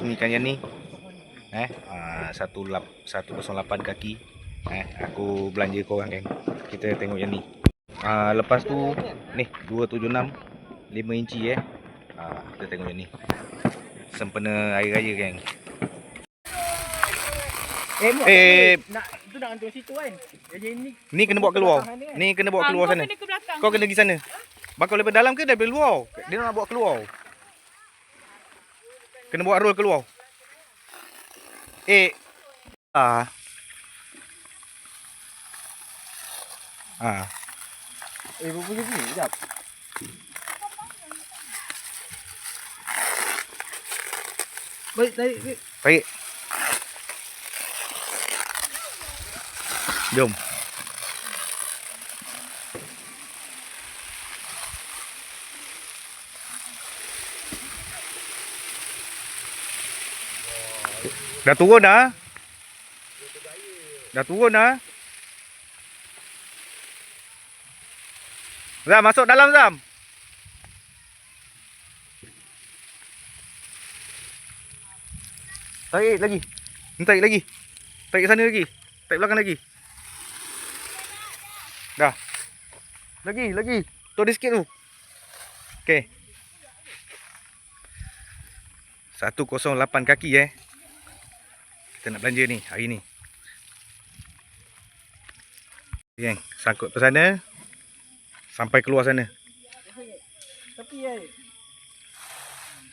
rasmikan yang ni. Eh, ah, 18 108 kaki. Eh, aku belanja kau orang kan. Kita tengok yang ni. Ah, lepas tu ni 276 5 inci eh. Ah, kita tengok yang ni. Sempena hari raya kan. Eh, Mak, Eh. nak tu nak hantar situ kan. Jadi ni Ni kena bawa keluar. Kan? Ni kena bawa Ah, keluar kau sana. kena ke belakang. Kau kena pergi sana. Bakal daripada dalam ke daripada luar? Dia nak bawa keluar. Kena bawa roll keluar. Eh. Ah. Ah. Eh, je ni? Sekejap. Baik, tarik. tarik. Baik. Jom. Dah turun dah. Dah turun dah. Zam masuk dalam Zam. Tarik lagi. Tarik lagi. Tarik sana lagi. Tarik belakang lagi. Dah. Lagi, lagi. Tu ada sikit tu. Okey. 108 kaki eh. Kita nak belanja ni hari ni. Geng, sangkut ke sana. Sampai keluar sana. Tapi eh.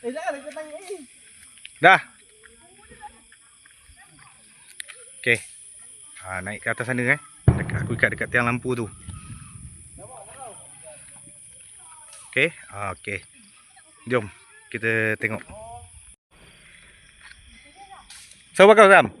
Eh, jangan kau tanya eh. Dah. Okey. Ha, naik ke atas sana eh. Dekat, aku ikat dekat tiang lampu tu. Okey. Ha, okey. Jom kita tengok. Sou bacana.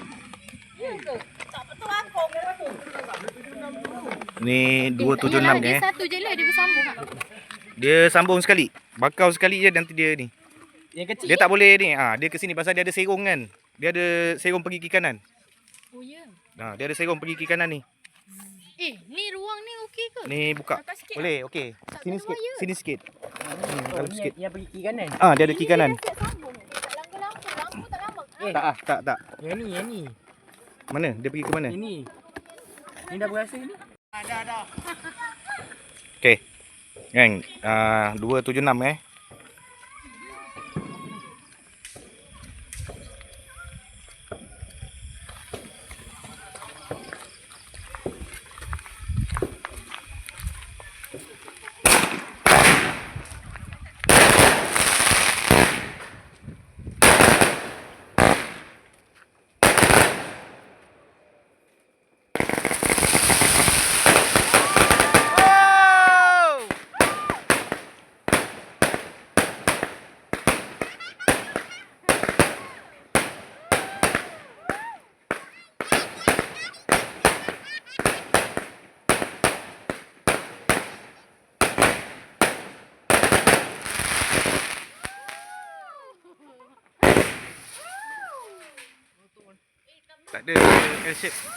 Aku. Ni 276 Yalah, ni Dia eh. satu je lah dia bersambung kan. Dia sambung sekali. Bakau sekali je nanti dia ni. Yang kecil. Dia tak boleh ni. Ah, dia ke sini pasal dia ada serong kan. Dia ada serong pergi kiri kanan. Oh ya. Ha, dia ada serong pergi kiri kanan ni. Eh, ni ruang ni okey ke? Ni buka. Sikit. Boleh, okey. Tak Sini sikit. Sini sikit. Hmm, dalam sikit. Yang pergi kiri kanan. Ah, dia ada kiri kanan. Dia siap sambung. Tak lampu-lampu. Lampu tak lama. Eh. Tak ah, tak tak. Yang ni, yang ni. Mana? Dia pergi ke mana? Ini. Ni dah berasa ni. Okey. Gang, ah 276 eh. Tak ada L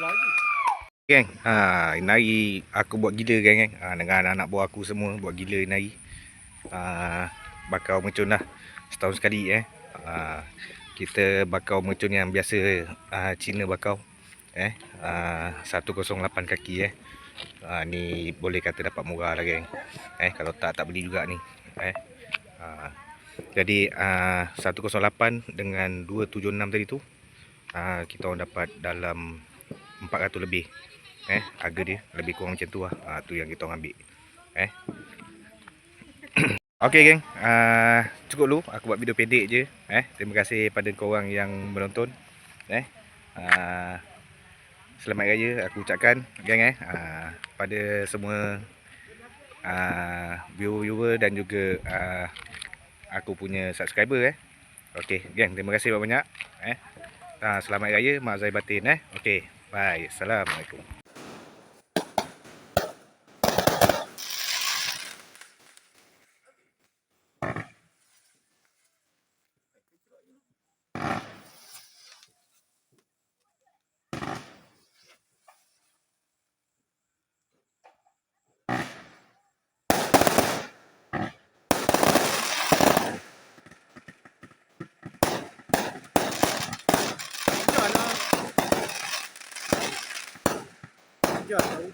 shape. Geng, ha, nari aku buat gila geng geng. Ha, dengan anak-anak buah aku semua buat gila nari. Ha, bakau mercun lah. Setahun sekali eh. Ha, kita bakau mercun yang biasa ha, Cina bakau. Eh, ha, 108 kaki eh. Ha, ni boleh kata dapat murah lah geng. Eh, kalau tak tak beli juga ni. Eh. Ha, jadi ha, 108 dengan 276 tadi tu. Ha, kita orang dapat dalam 400 lebih. Eh harga dia lebih kurang macam tu lah. Ha, tu yang kita ambil. Eh. Okey geng. Uh, cukup dulu. Aku buat video pendek je. Eh terima kasih pada korang yang menonton. Eh. Uh, selamat raya aku ucapkan geng eh. Uh, pada semua uh, viewer-viewer dan juga uh, aku punya subscriber eh. Okey geng. Terima kasih banyak-banyak. Eh. Uh, selamat raya mak zai batin eh. Okey bye assalamualaikum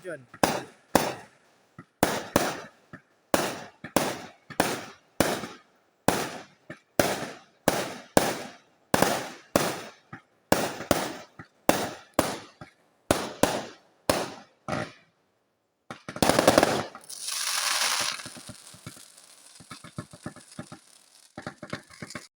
প্রয়োজন